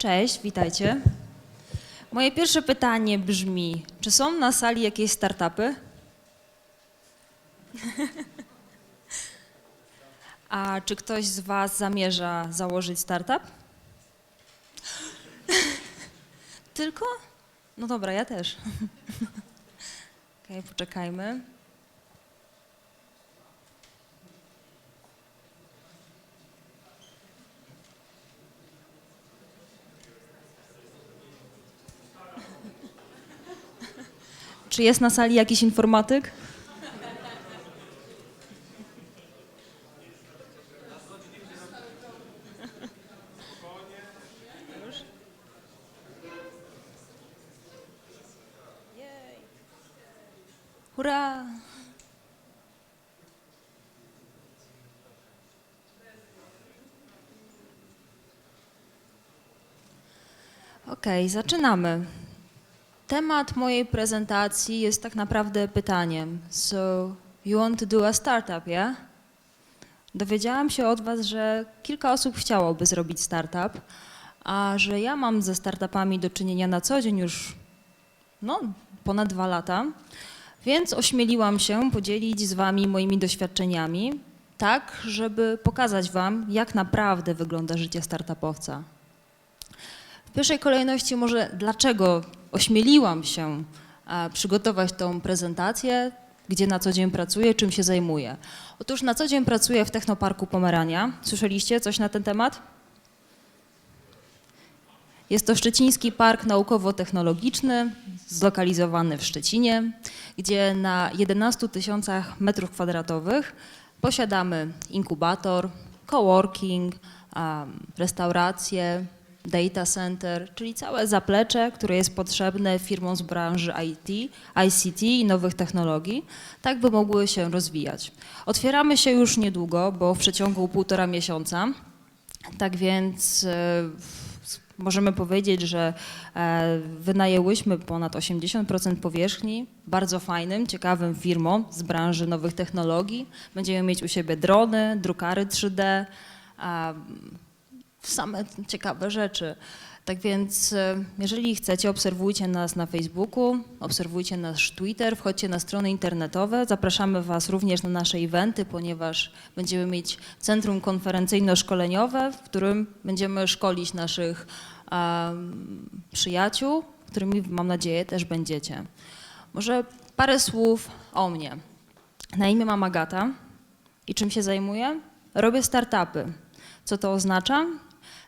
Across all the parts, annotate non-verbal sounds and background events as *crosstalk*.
Cześć, witajcie. Moje pierwsze pytanie brzmi: czy są na sali jakieś startupy? *laughs* A czy ktoś z Was zamierza założyć startup? *laughs* Tylko? No dobra, ja też. *laughs* Okej, poczekajmy. Czy jest na sali jakiś informatyk? Hurra! Okej, zaczynamy. Temat mojej prezentacji jest tak naprawdę pytaniem. So, you want to do a startup, yeah? Dowiedziałam się od Was, że kilka osób chciałoby zrobić startup, a że ja mam ze startupami do czynienia na co dzień już no, ponad dwa lata, więc ośmieliłam się podzielić z Wami moimi doświadczeniami, tak, żeby pokazać Wam, jak naprawdę wygląda życie startupowca. W pierwszej kolejności może dlaczego ośmieliłam się e, przygotować tą prezentację, gdzie na co dzień pracuję, czym się zajmuję. Otóż na co dzień pracuję w Technoparku Pomerania. Słyszeliście coś na ten temat? Jest to Szczeciński Park Naukowo-Technologiczny, zlokalizowany w Szczecinie, gdzie na 11 tysiącach metrów kwadratowych posiadamy inkubator, coworking, restaurację, data center, czyli całe zaplecze, które jest potrzebne firmom z branży IT, ICT i nowych technologii, tak by mogły się rozwijać. Otwieramy się już niedługo, bo w przeciągu półtora miesiąca, tak więc e, możemy powiedzieć, że e, wynajęłyśmy ponad 80% powierzchni bardzo fajnym, ciekawym firmom z branży nowych technologii. Będziemy mieć u siebie drony, drukary 3D, a, same ciekawe rzeczy. Tak więc, e, jeżeli chcecie, obserwujcie nas na Facebooku, obserwujcie nasz Twitter, wchodźcie na strony internetowe. Zapraszamy Was również na nasze eventy, ponieważ będziemy mieć centrum konferencyjno-szkoleniowe, w którym będziemy szkolić naszych um, przyjaciół, którymi mam nadzieję też będziecie. Może parę słów o mnie. Na imię mam Agata i czym się zajmuję? Robię startupy. Co to oznacza?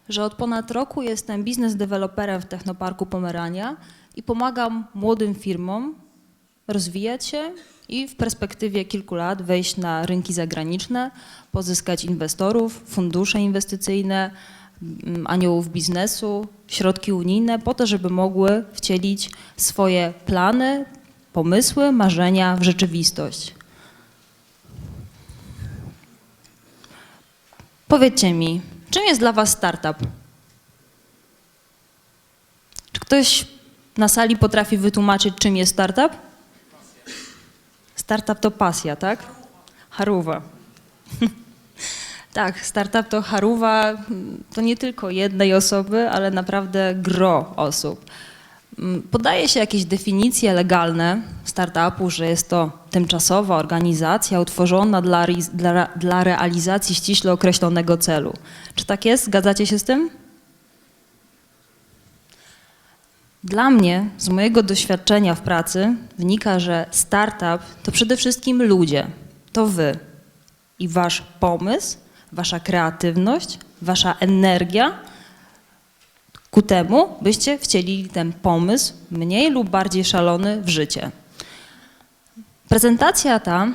Że od ponad roku jestem biznes deweloperem w Technoparku Pomerania i pomagam młodym firmom rozwijać się i w perspektywie kilku lat wejść na rynki zagraniczne, pozyskać inwestorów, fundusze inwestycyjne, mm, aniołów biznesu, środki unijne, po to, żeby mogły wcielić swoje plany, pomysły, marzenia w rzeczywistość. Powiedzcie mi, czym jest dla Was startup? Czy ktoś na sali potrafi wytłumaczyć, czym jest startup? Startup to pasja, tak? Haruwa. *laughs* tak, startup to haruwa to nie tylko jednej osoby, ale naprawdę gro osób. Mm, Podaje się jakieś definicje legalne startupu, że jest to tymczasowa organizacja utworzona dla, dla, dla realizacji ściśle określonego celu. Czy tak jest? Zgadzacie się z tym? Dla mnie, z mojego doświadczenia w pracy, wynika, że startup to przede wszystkim ludzie. To wy i wasz pomysł, wasza kreatywność, wasza energia ku temu, byście wcielili ten pomysł, mniej lub bardziej szalony, w życie. Prezentacja ta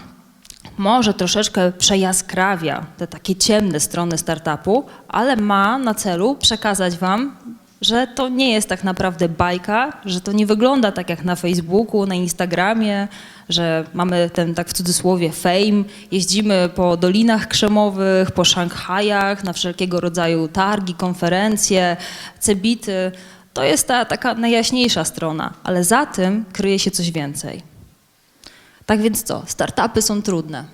może troszeczkę przejaskrawia te takie ciemne strony startupu, ale ma na celu przekazać Wam, że to nie jest tak naprawdę bajka, że to nie wygląda tak jak na Facebooku, na Instagramie, że mamy ten tak w cudzysłowie fame, jeździmy po dolinach krzemowych, po Szanghajach, na wszelkiego rodzaju targi, konferencje, cebity. To jest ta taka najjaśniejsza strona, ale za tym kryje się coś więcej. Tak więc co? Startupy są trudne.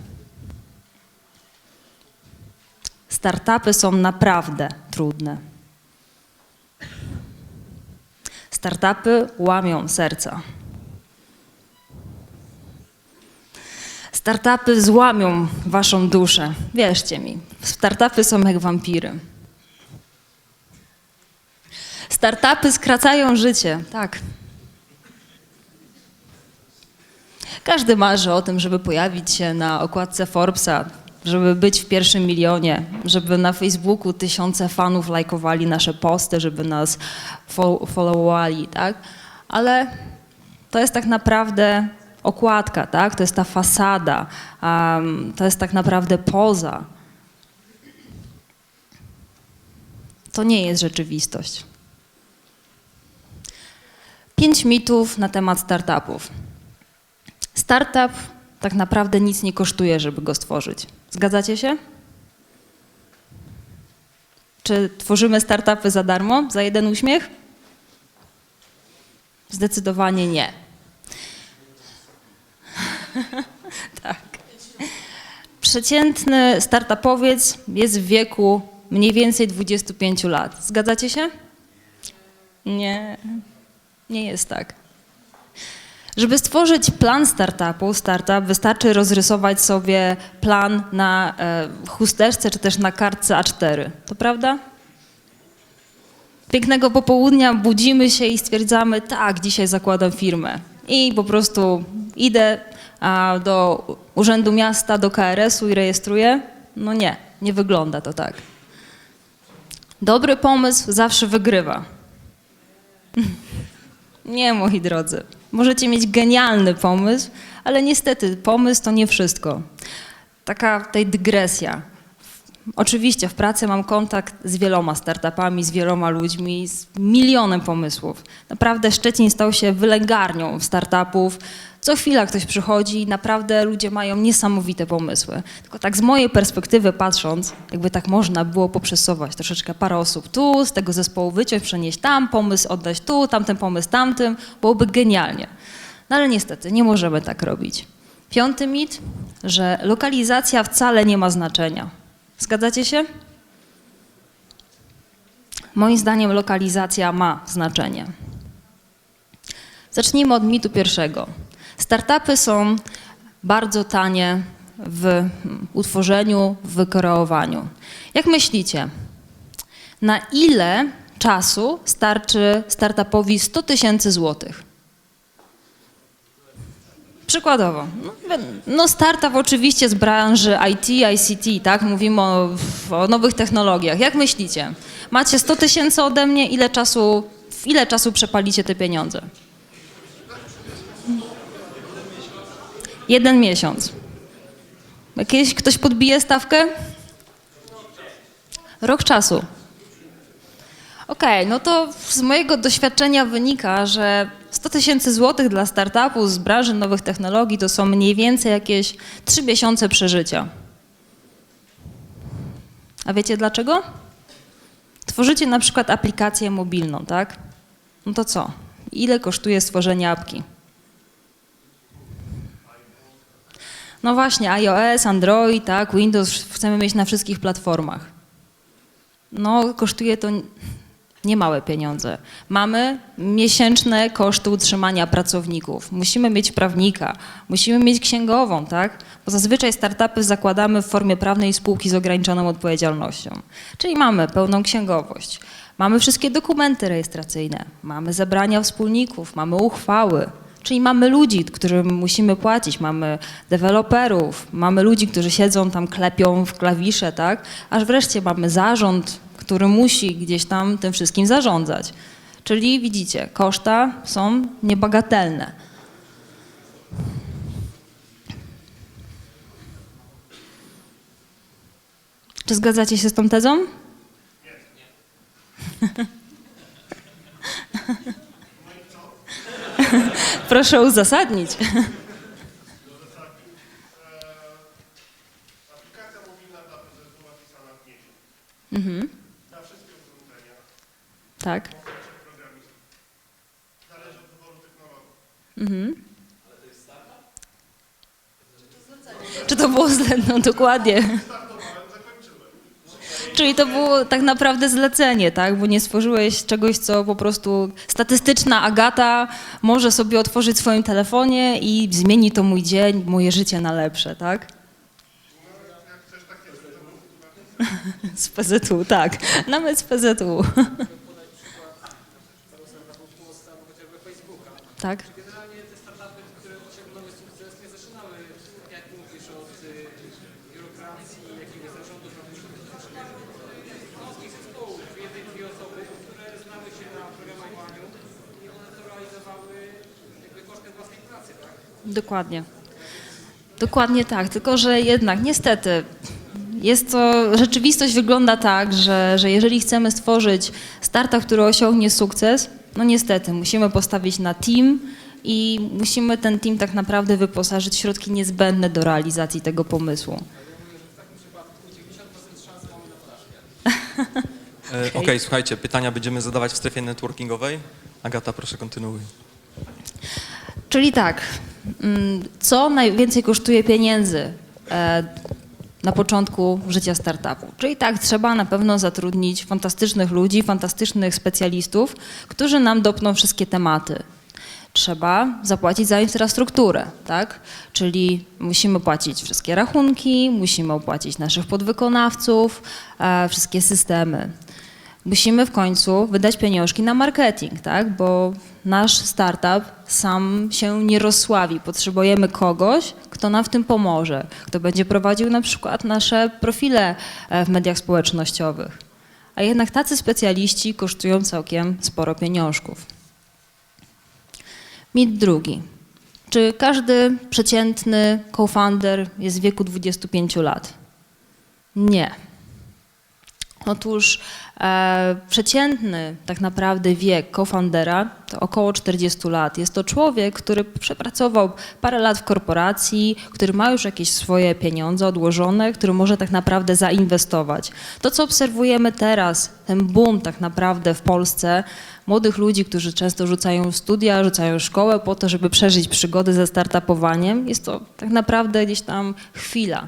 Startupy są naprawdę trudne. Startupy łamią serca. Startupy złamią waszą duszę. Wierzcie mi, startupy są jak wampiry. Startupy skracają życie, tak. Każdy marzy o tym, żeby pojawić się na okładce Forbesa, żeby być w pierwszym milionie, żeby na Facebooku tysiące fanów lajkowali nasze posty, żeby nas fo- followowali, tak? Ale to jest tak naprawdę okładka, tak? To jest ta fasada, um, to jest tak naprawdę poza. To nie jest rzeczywistość. Pięć mitów na temat startupów. Startup tak naprawdę nic nie kosztuje, żeby go stworzyć. Zgadzacie się? Czy tworzymy startupy za darmo, za jeden uśmiech? Zdecydowanie nie. *laughs* tak. Przeciętny startupowiec jest w wieku mniej więcej 25 lat. Zgadzacie się? Nie, nie jest tak. Żeby stworzyć plan startupu, startup, wystarczy rozrysować sobie plan na e, chusteczce czy też na kartce A4. To prawda? Pięknego popołudnia budzimy się i stwierdzamy, tak, dzisiaj zakładam firmę. I po prostu idę do Urzędu Miasta, do KRS-u i rejestruję. No nie, nie wygląda to tak. Dobry pomysł zawsze wygrywa. *laughs* Nie, moi drodzy. Możecie mieć genialny pomysł, ale niestety pomysł to nie wszystko. Taka tutaj dygresja. Oczywiście w pracy mam kontakt z wieloma startupami, z wieloma ludźmi, z milionem pomysłów. Naprawdę Szczecin stał się wylęgarnią startupów. Co chwila ktoś przychodzi i naprawdę ludzie mają niesamowite pomysły. Tylko tak z mojej perspektywy patrząc, jakby tak można było poprzesować troszeczkę parę osób tu, z tego zespołu wyciąć, przenieść tam, pomysł oddać tu, tamten pomysł tamtym, byłoby genialnie. No ale niestety nie możemy tak robić. Piąty mit, że lokalizacja wcale nie ma znaczenia. Zgadzacie się? Moim zdaniem lokalizacja ma znaczenie. Zacznijmy od mitu pierwszego. Startupy są bardzo tanie w utworzeniu, w wykreowaniu. Jak myślicie, na ile czasu starczy startupowi 100 tysięcy złotych? Przykładowo. No, no startup oczywiście z branży IT, ICT, tak? Mówimy o, o nowych technologiach. Jak myślicie? Macie 100 tysięcy ode mnie, ile czasu, w ile czasu przepalicie te pieniądze? Jeden miesiąc. Jakieś ktoś podbije stawkę? Rok czasu. Okej, no to z mojego doświadczenia wynika, że 100 tysięcy złotych dla startupu z branży nowych technologii to są mniej więcej jakieś 3 miesiące przeżycia. A wiecie dlaczego? Tworzycie na przykład aplikację mobilną, tak? No to co? Ile kosztuje stworzenie apki? No właśnie, iOS, Android, tak, Windows chcemy mieć na wszystkich platformach. No, kosztuje to niemałe pieniądze. Mamy miesięczne koszty utrzymania pracowników. Musimy mieć prawnika, musimy mieć księgową, tak? Bo zazwyczaj startupy zakładamy w formie prawnej spółki z ograniczoną odpowiedzialnością. Czyli mamy pełną księgowość, mamy wszystkie dokumenty rejestracyjne, mamy zebrania wspólników, mamy uchwały, Czyli mamy ludzi, którym musimy płacić, mamy deweloperów, mamy ludzi, którzy siedzą tam, klepią w klawisze, tak? Aż wreszcie mamy zarząd, który musi gdzieś tam tym wszystkim zarządzać. Czyli widzicie, koszta są niebagatelne. Czy zgadzacie się z tą tezą? *laughs* Proszę uzasadnić. Aplikacja mobilna dla prezesów napisana w miesiąc. Mhm. Na wszystkie urządzenia, Tak. Zależy od wyboru technologii. Mhm. Czy to było zle? No dokładnie. Zakończyłem. Czyli to było tak naprawdę zlecenie, tak? Bo nie stworzyłeś czegoś, co po prostu statystyczna Agata może sobie otworzyć w swoim telefonie i zmieni to mój dzień, moje życie na lepsze, tak? *laughs* Z PZU, tak. Nawet z PZU. *laughs* Tak. Generalnie te startupy, które osiągnęły sukces, nie zaczynały, jak mówisz, od y, biurokracji, jakiegoś zarządu prawniczego. Wąskich zespołów, jednej, dwie osoby, które znały się na programowaniu i one to realizowały jakby kosztem własnej pracy, tak? Dokładnie. Dokładnie tak, tylko że jednak niestety jest to, rzeczywistość wygląda tak, że, że jeżeli chcemy stworzyć startup, który osiągnie sukces, no niestety musimy postawić na team i musimy ten team tak naprawdę wyposażyć w środki niezbędne do realizacji tego pomysłu. E, *laughs* Okej, słuchajcie, pytania będziemy zadawać w strefie networkingowej. Agata, proszę kontynuuj. Czyli tak, mm, co najwięcej kosztuje pieniędzy e, na początku życia startupu? Czyli tak, trzeba na pewno zatrudnić fantastycznych ludzi, fantastycznych specjalistów, którzy nam dopną wszystkie tematy. Trzeba zapłacić za infrastrukturę, tak? Czyli musimy płacić wszystkie rachunki, musimy opłacić naszych podwykonawców, e, wszystkie systemy. Musimy w końcu wydać pieniążki na marketing, tak? Bo nasz startup sam się nie rozsławi. Potrzebujemy kogoś, kto nam w tym pomoże, kto będzie prowadził na przykład nasze profile e, w mediach społecznościowych. A jednak tacy specjaliści kosztują całkiem sporo pieniążków. Mit drugi. Czy każdy przeciętny co-founder jest w wieku 25 lat? Nie. Otóż e, przeciętny tak naprawdę wiek co-foundera to około 40 lat. Jest to człowiek, który przepracował parę lat w korporacji, który ma już jakieś swoje pieniądze odłożone, który może tak naprawdę zainwestować. To, co obserwujemy teraz, ten boom tak naprawdę w Polsce, młodych ludzi, którzy często rzucają studia, rzucają szkołę po to, żeby przeżyć przygody ze startupowaniem, jest to tak naprawdę gdzieś tam chwila.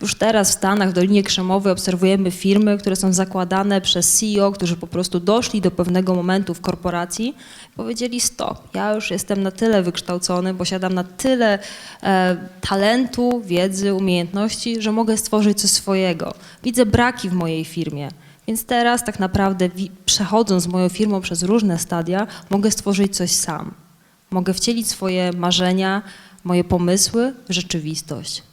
Już teraz w Stanach, w Dolinie Krzemowej obserwujemy firmy, które są zakładane przez CEO, którzy po prostu doszli do pewnego momentu w korporacji i powiedzieli stop, ja już jestem na tyle wykształcony, posiadam na tyle e, talentu, wiedzy, umiejętności, że mogę stworzyć coś swojego. Widzę braki w mojej firmie. Więc teraz tak naprawdę przechodząc moją firmą przez różne stadia, mogę stworzyć coś sam. Mogę wcielić swoje marzenia, moje pomysły w rzeczywistość.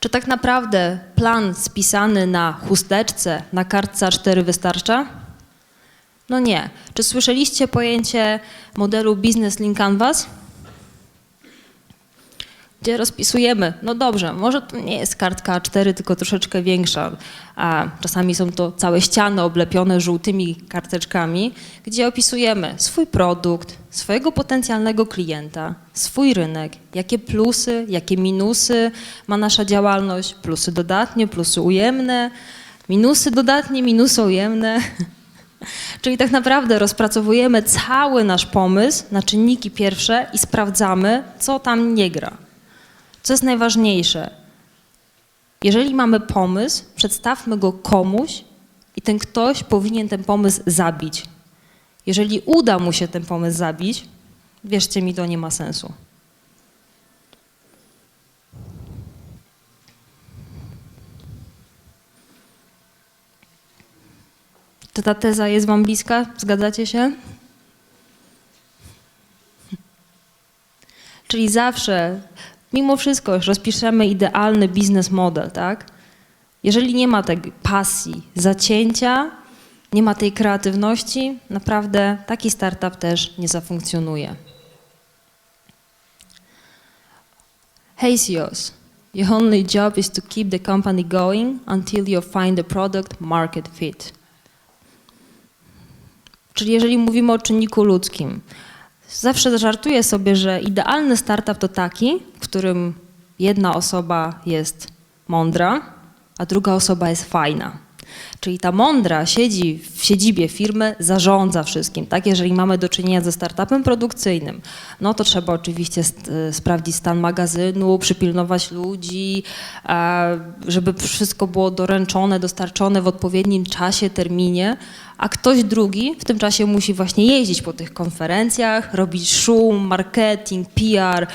Czy tak naprawdę plan spisany na chusteczce, na kartce A4 wystarcza? No nie. Czy słyszeliście pojęcie modelu Business Link Canvas? Gdzie rozpisujemy, no dobrze, może to nie jest kartka A4, tylko troszeczkę większa, a czasami są to całe ściany oblepione żółtymi karteczkami, gdzie opisujemy swój produkt, swojego potencjalnego klienta, swój rynek, jakie plusy, jakie minusy ma nasza działalność, plusy dodatnie, plusy ujemne, minusy dodatnie, minusy ujemne. *laughs* Czyli tak naprawdę rozpracowujemy cały nasz pomysł na czynniki pierwsze i sprawdzamy, co tam nie gra. Co jest najważniejsze? Jeżeli mamy pomysł, przedstawmy go komuś i ten ktoś powinien ten pomysł zabić. Jeżeli uda mu się ten pomysł zabić, wierzcie mi, to nie ma sensu. Czy ta teza jest Wam bliska? Zgadzacie się? Czyli zawsze, mimo wszystko, rozpiszemy idealny biznes model, tak? Jeżeli nie ma tej pasji, zacięcia, nie ma tej kreatywności, naprawdę taki startup też nie zafunkcjonuje. Hey CEOs, your only job is to keep the company going until you find the product market fit. Czyli jeżeli mówimy o czynniku ludzkim, zawsze żartuję sobie, że idealny startup to taki, w którym jedna osoba jest mądra, a druga osoba jest fajna. Czyli ta mądra siedzi w siedzibie firmy, zarządza wszystkim. Tak, jeżeli mamy do czynienia ze startupem produkcyjnym, no to trzeba oczywiście sprawdzić stan magazynu, przypilnować ludzi, żeby wszystko było doręczone, dostarczone w odpowiednim czasie, terminie, a ktoś drugi w tym czasie musi właśnie jeździć po tych konferencjach, robić szum, marketing, PR,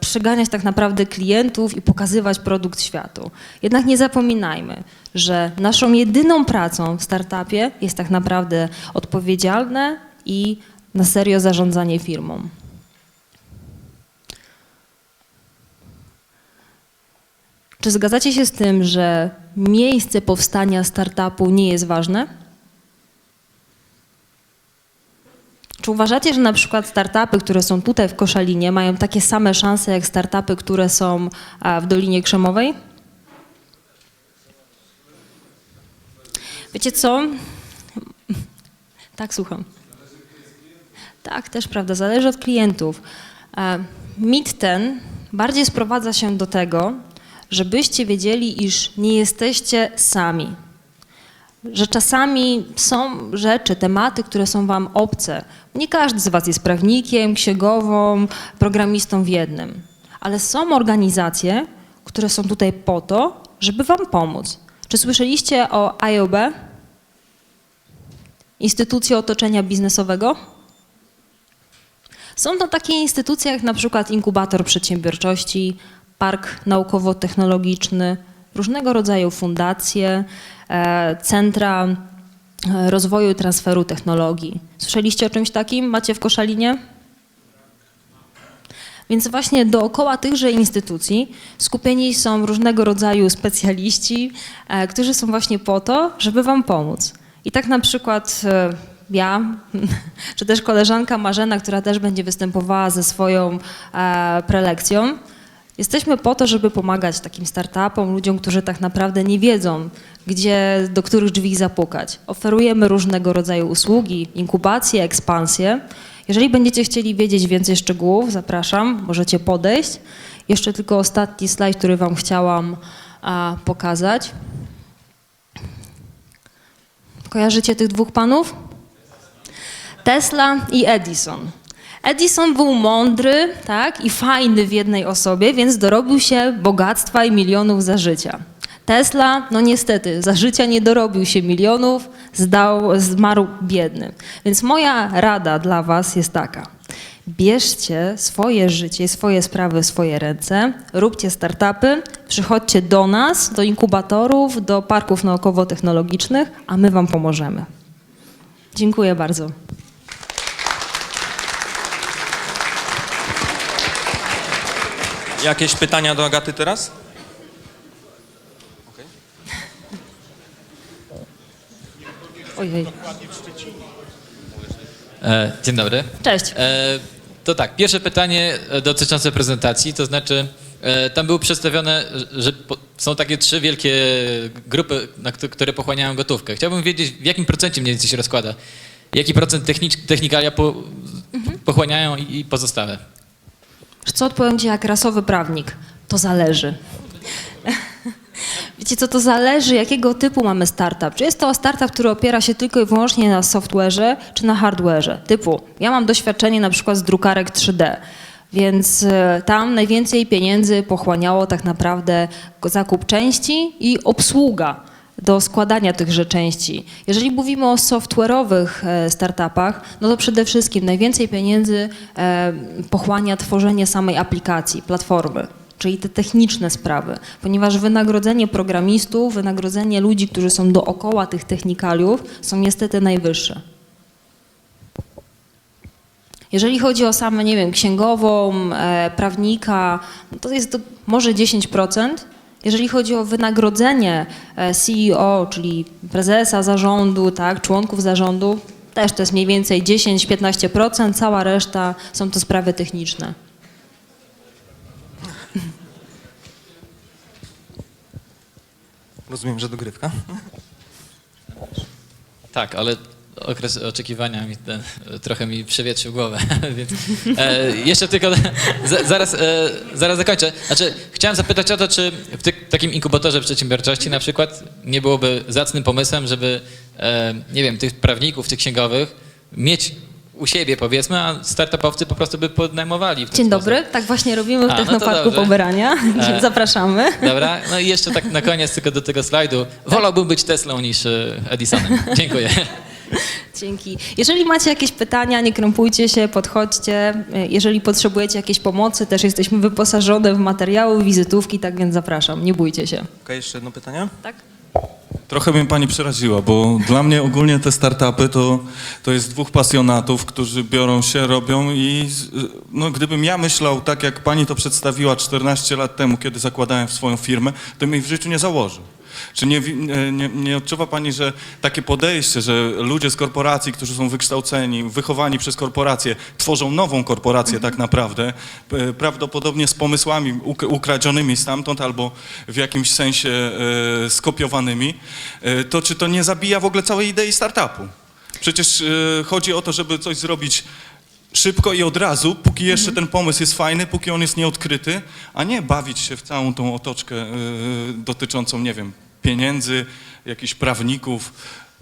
przeganiać tak naprawdę klientów i pokazywać produkt światu. Jednak nie zapominajmy, że naszą jedyną pracą w startupie jest tak naprawdę odpowiedzialne i na serio zarządzanie firmą. Czy zgadzacie się z tym, że miejsce powstania startupu nie jest ważne? Czy uważacie, że na przykład startupy, które są tutaj w Koszalinie, mają takie same szanse jak startupy, które są a, w Dolinie Krzemowej? Wiecie co? Tak, słucham. Tak, też prawda, zależy od klientów. E, Mit ten bardziej sprowadza się do tego, żebyście wiedzieli, iż nie jesteście sami. Że czasami są rzeczy, tematy, które są wam obce. Nie każdy z was jest prawnikiem, księgową, programistą w jednym. Ale są organizacje, które są tutaj po to, żeby wam pomóc. Czy słyszeliście o IOB? Instytucje Otoczenia Biznesowego? Są to takie instytucje jak na przykład inkubator przedsiębiorczości, park naukowo-technologiczny, różnego rodzaju fundacje, e, centra e, rozwoju i transferu technologii. Słyszeliście o czymś takim? Macie w Koszalinie? Więc właśnie dookoła tychże instytucji skupieni są różnego rodzaju specjaliści, e, którzy są właśnie po to, żeby Wam pomóc. I tak na przykład e, ja, *laughs* czy też koleżanka Marzena, która też będzie występowała ze swoją e, prelekcją, jesteśmy po to, żeby pomagać takim startupom, ludziom, którzy tak naprawdę nie wiedzą, gdzie, do których drzwi zapukać. Oferujemy różnego rodzaju usługi, inkubację, ekspansję. Jeżeli będziecie chcieli wiedzieć więcej szczegółów, zapraszam, możecie podejść. Jeszcze tylko ostatni slajd, który Wam chciałam a, pokazać. Kojarzycie tych dwóch panów? Tesla i Edison. Edison był mądry tak, i fajny w jednej osobie, więc dorobił się bogactwa i milionów za życia. Tesla, no niestety, za życia nie dorobił się milionów, zdał, zmarł biedny. Więc moja rada dla Was jest taka. Bierzcie swoje życie, swoje sprawy w swoje ręce, róbcie startupy, przychodźcie do nas, do inkubatorów, do parków naukowo-technologicznych, a my Wam pomożemy. Dziękuję bardzo. Jakieś pytania do Agaty teraz? Okej. Ojej. E, Dzień dobry. Cześć. E, To tak, pierwsze pytanie e, dotyczące prezentacji, to znaczy e, tam było przedstawione, że po- są takie trzy wielkie grupy, które pochłaniają gotówkę. Chciałbym wiedzieć, w jakim procencie mniej więcej się rozkłada. Jaki procent technicz- technikalia po, pochłaniają i, i pozostałe? Co odpowiem Ci jak rasowy prawnik? To zależy. Wiecie co, to zależy jakiego typu mamy startup. Czy jest to startup, który opiera się tylko i wyłącznie na software'ze, czy na hardware'ze? Typu, ja mam doświadczenie na przykład z drukarek 3D, więc e, tam najwięcej pieniędzy pochłaniało tak naprawdę zakup części i obsługa do składania tychże części. Jeżeli mówimy o software'owych e, startupach, no to przede wszystkim najwięcej pieniędzy e, pochłania tworzenie samej aplikacji, platformy, czyli te techniczne sprawy, ponieważ wynagrodzenie programistów, wynagrodzenie ludzi, którzy są dookoła tych technikaliów są niestety najwyższe. Jeżeli chodzi o same, nie wiem, księgową, e, prawnika, no to jest to może 10%. Jeżeli chodzi o wynagrodzenie e, CEO, czyli prezesa zarządu, tak, członków zarządu, też to jest mniej więcej 10-15%, cała reszta są to sprawy techniczne. Rozumiem, że dogrywka. Tak, ale okres oczekiwania mi ten, trochę mi przewietrzył głowę, *laughs* więc e, jeszcze tylko za, zaraz, e, zaraz zakończę. Znaczy, chciałem zapytać o to, czy w ty, takim inkubatorze przedsiębiorczości na przykład nie byłoby zacnym pomysłem, żeby, e, nie wiem, tych prawników, tych księgowych mieć u siebie powiedzmy, a startupowcy po prostu by podnajmowali. W ten Dzień sposób. dobry, tak właśnie robimy w A, no Technoparku dobrze. Pomerania. E. *laughs* Zapraszamy. Dobra, no i jeszcze tak na koniec tylko do tego slajdu. Wolałbym być Teslą niż e, Edisonem. *laughs* Dziękuję. Dzięki. Jeżeli macie jakieś pytania, nie krępujcie się, podchodźcie. Jeżeli potrzebujecie jakiejś pomocy, też jesteśmy wyposażone w materiały, wizytówki, tak więc zapraszam, nie bójcie się. Okej, jeszcze jedno pytanie? Tak? Trochę mnie pani przeraziła, bo dla mnie ogólnie te startupy to, to jest dwóch pasjonatów, którzy biorą się, robią i no, gdybym ja myślał tak, jak pani to przedstawiła 14 lat temu, kiedy zakładałem swoją firmę, to bym jej w życiu nie założył. Czy nie, nie, nie, odczuwa pani, że takie podejście, że ludzie z korporacji, którzy są wykształceni, wychowani przez korporacje, tworzą nową korporację tak naprawdę, p- prawdopodobnie z pomysłami uk- ukradzionymi stamtąd albo w jakimś sensie e, skopiowanymi, e, to czy to nie zabija w ogóle całej idei startupu? Przecież e, chodzi o to, żeby coś zrobić szybko i od razu, póki jeszcze ten pomysł jest fajny, póki on jest nieodkryty, a nie bawić się w całą tą otoczkę e, dotyczącą, nie wiem, pieniędzy, jakichś prawników.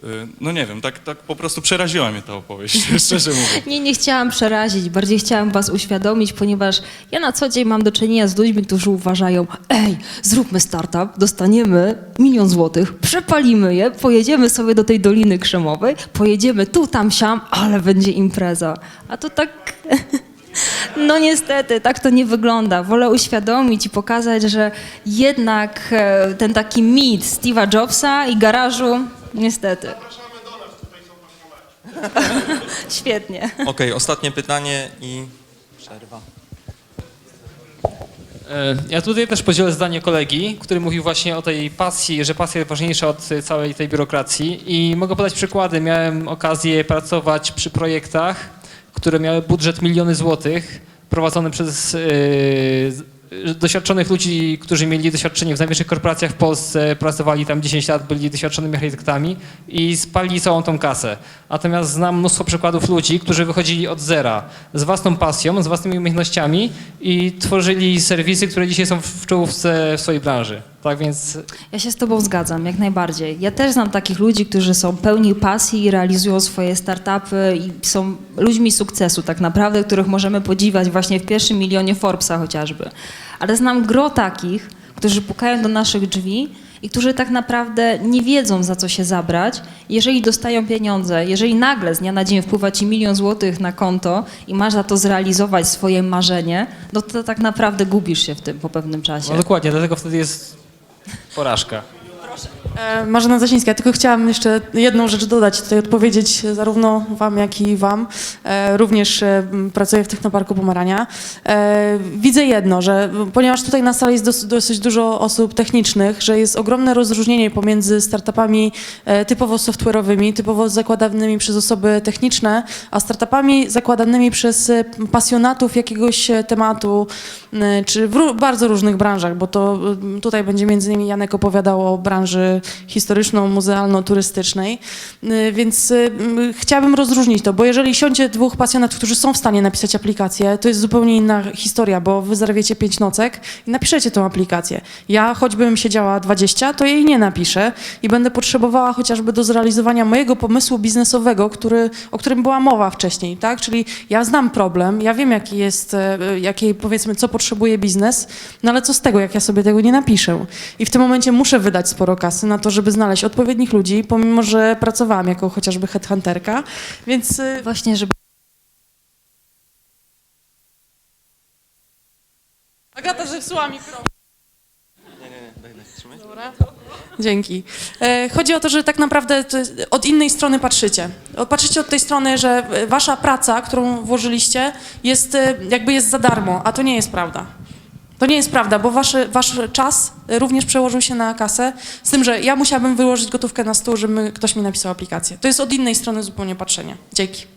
e, No nie wiem, tak, tak po prostu przeraziła mnie ta opowieść, *laughs* szczerze mówiąc. Nie, nie chciałam przerazić, bardziej chciałam was uświadomić, ponieważ ja na co dzień mam do czynienia z ludźmi, którzy uważają, ej, zróbmy startup, dostaniemy milion złotych, przepalimy je, pojedziemy sobie do tej Doliny Krzemowej, pojedziemy tu, tam, siam, ale będzie impreza. A to tak... *laughs* No niestety, tak to nie wygląda. Wolę uświadomić i pokazać, że jednak e, ten taki mit Steve'a Jobsa i garażu, niestety. Zapraszamy do nas, tutaj są partnerzy. Świetnie. Okej, ostatnie pytanie i przerwa. E, Ja tutaj też podzielę zdanie kolegi, który mówił właśnie o tej pasji, że pasja jest ważniejsza od całej tej biurokracji i mogę podać przykłady. Miałem okazję pracować przy projektach, które miały budżet miliony złotych, prowadzone przez z- doświadczonych ludzi, którzy mieli doświadczenie w największych korporacjach w Polsce, pracowali tam 10 lat, byli doświadczonymi architektami i spalili całą tą kasę. Natomiast znam mnóstwo przykładów ludzi, którzy wychodzili od zera z własną pasją, z własnymi umiejętnościami i tworzyli serwisy, które dzisiaj są w czołówce w swojej branży. Tak więc Ja się z Tobą zgadzam, jak najbardziej. Ja też znam takich ludzi, którzy są pełni pasji i realizują swoje startupy i są ludźmi sukcesu tak naprawdę, których możemy podziwiać właśnie w pierwszym milionie Forbesa chociażby. Ale znam gro takich, którzy pukają do naszych drzwi i którzy tak naprawdę nie wiedzą, za co się zabrać. Jeżeli dostają pieniądze, jeżeli nagle z dnia na dzień wpływa Ci milion złotych na konto i masz za to zrealizować swoje marzenie, no to tak naprawdę gubisz się w tym po pewnym czasie. no dokładnie, dlatego wtedy jest porażka. E, Marzena Zasińska, ja tylko chciałam jeszcze jedną rzecz dodać, tutaj odpowiedzieć zarówno Wam, jak i Wam. E, Również e, pracuję w Technoparku Pomerania. E, Widzę jedno, że ponieważ tutaj na sali jest dos, dosyć dużo osób technicznych, że jest ogromne rozróżnienie pomiędzy startupami e, typowo software'owymi, typowo zakładanymi przez osoby techniczne, a startupami zakładanymi przez e, pasjonatów jakiegoś e, tematu, m, czy w ró- bardzo różnych branżach, bo to m, tutaj będzie między innymi Janek opowiadał o branży historyczno-muzealno-turystycznej, Y, więc y, chciałabym rozróżnić to, bo jeżeli siądzie dwóch pasjonatów, którzy są w stanie napisać aplikację, to jest zupełnie inna historia, bo wy zarabiacie pięć nocek i napiszecie tą aplikację. Ja choćbym siedziała 20, to jej nie napiszę i będę potrzebowała chociażby do zrealizowania mojego pomysłu biznesowego, który, o którym była mowa wcześniej, tak? Czyli ja znam problem, ja wiem jaki jest, e, jakiej powiedzmy, co potrzebuje biznes, no ale co z tego, jak ja sobie tego nie napiszę? I w tym momencie muszę wydać sporo kasy na to, żeby znaleźć odpowiednich ludzi, pomimo, że pracowałam jako chociażby headhunterka, więc y, Właśnie, żeby Agata zepsuła mikrofon. Nie, nie, nie, daj, daj, trzymaj. Dobra. Dzięki. E, Chodzi o to, że tak naprawdę od innej strony patrzycie. Patrzycie od tej strony, że e, wasza praca, którą włożyliście, jest e, jakby jest za darmo, a to nie jest prawda. To nie jest prawda, bo wasz, wasz czas również przełożył się na kasę, z tym, że ja musiałabym wyłożyć gotówkę na stół, żeby ktoś mi napisał aplikację. To jest od innej strony zupełnie patrzenia. Dzięki.